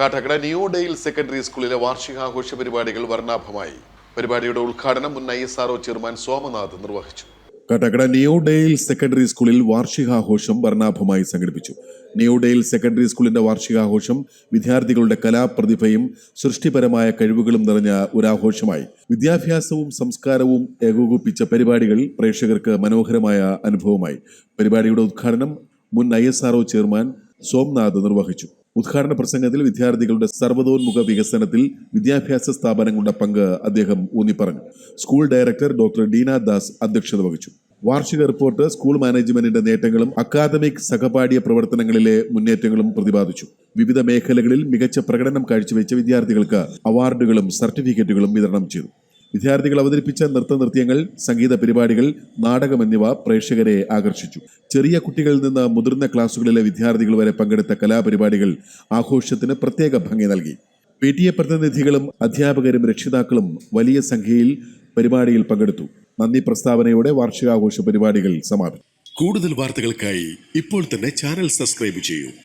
Kattakada new Dale secondary സ്കൂളിലെ വാർഷികാഘോഷ പരിപാടികൾ വർണാഭമായി. പരിപാടിയുടെ ഉദ്ഘാടനം മുൻ I S R O chairman Somnath നിർവഹിച്ചു. കാട്ടാക്കട ന്യൂ ഡെയിൽ സെക്കൻഡറി സ്കൂളിൽ വാർഷികാഘോഷം വർണാഭമായി സംഘടിപ്പിച്ചു. ന്യൂ ഡെയിൽ സെക്കൻഡറി സ്കൂളിന്റെ വാർഷികാഘോഷം വിദ്യാർത്ഥികളുടെ കലാപ്രതിഭയും സൃഷ്ടിപരമായ കഴിവുകളും നിറഞ്ഞ ഒരാഘോഷമായി. വിദ്യാഭ്യാസവും സംസ്കാരവും ഏകോപിപ്പിച്ച പരിപാടികൾ പ്രേക്ഷകർക്ക് മനോഹരമായ അനുഭവമായി. പരിപാടിയുടെ ഉദ്ഘാടനം മുൻ ഐ ചെയർമാൻ സോംനാഥ് നിർവഹിച്ചു. ഉദ്ഘാടന പ്രസംഗത്തിൽ വിദ്യാർത്ഥികളുടെ സർവതോന്മുഖ വികസനത്തിൽ വിദ്യാഭ്യാസ സ്ഥാപനങ്ങളുടെ പങ്ക് അദ്ദേഹം ഊന്നിപ്പറഞ്ഞു. School director doctor Deena Das അധ്യക്ഷത വഹിച്ചു. വാർഷിക റിപ്പോർട്ട് സ്കൂൾ മാനേജ്മെന്റിന്റെ നേട്ടങ്ങളും അക്കാദമിക് സഹപാഠ്യ പ്രവർത്തനങ്ങളിലെ മുന്നേറ്റങ്ങളും പ്രതിപാദിച്ചു. വിവിധ മേഖലകളിൽ മികച്ച പ്രകടനം കാഴ്ചവെച്ച വിദ്യാർത്ഥികൾക്ക് അവാർഡുകളും സർട്ടിഫിക്കറ്റുകളും വിതരണം ചെയ്തു. വിദ്യാർത്ഥികൾ അവതരിപ്പിച്ച നൃത്ത നൃത്യങ്ങൾ സംഗീത പരിപാടികൾ നാടകം എന്നിവ പ്രേക്ഷകരെ ആകർഷിച്ചു. ചെറിയ കുട്ടികളിൽ നിന്ന് മുതിർന്ന ക്ലാസുകളിലെ വിദ്യാർത്ഥികൾ വരെ പങ്കെടുത്ത കലാപരിപാടികൾ ആഘോഷത്തിന് പ്രത്യേക ഭംഗി നൽകി. പി ടി എ പ്രതിനിധികളും അധ്യാപകരും രക്ഷിതാക്കളും വലിയ സംഖ്യയിൽ പരിപാടിയിൽ പങ്കെടുത്തു. നന്ദി പ്രസ്താവനയോടെ വാർഷികാഘോഷ പരിപാടികൾ സമാപിച്ചു. കൂടുതൽ വാർത്തകൾക്കായി ഇപ്പോൾ തന്നെ ചാനൽ സബ്സ്ക്രൈബ് ചെയ്യൂ.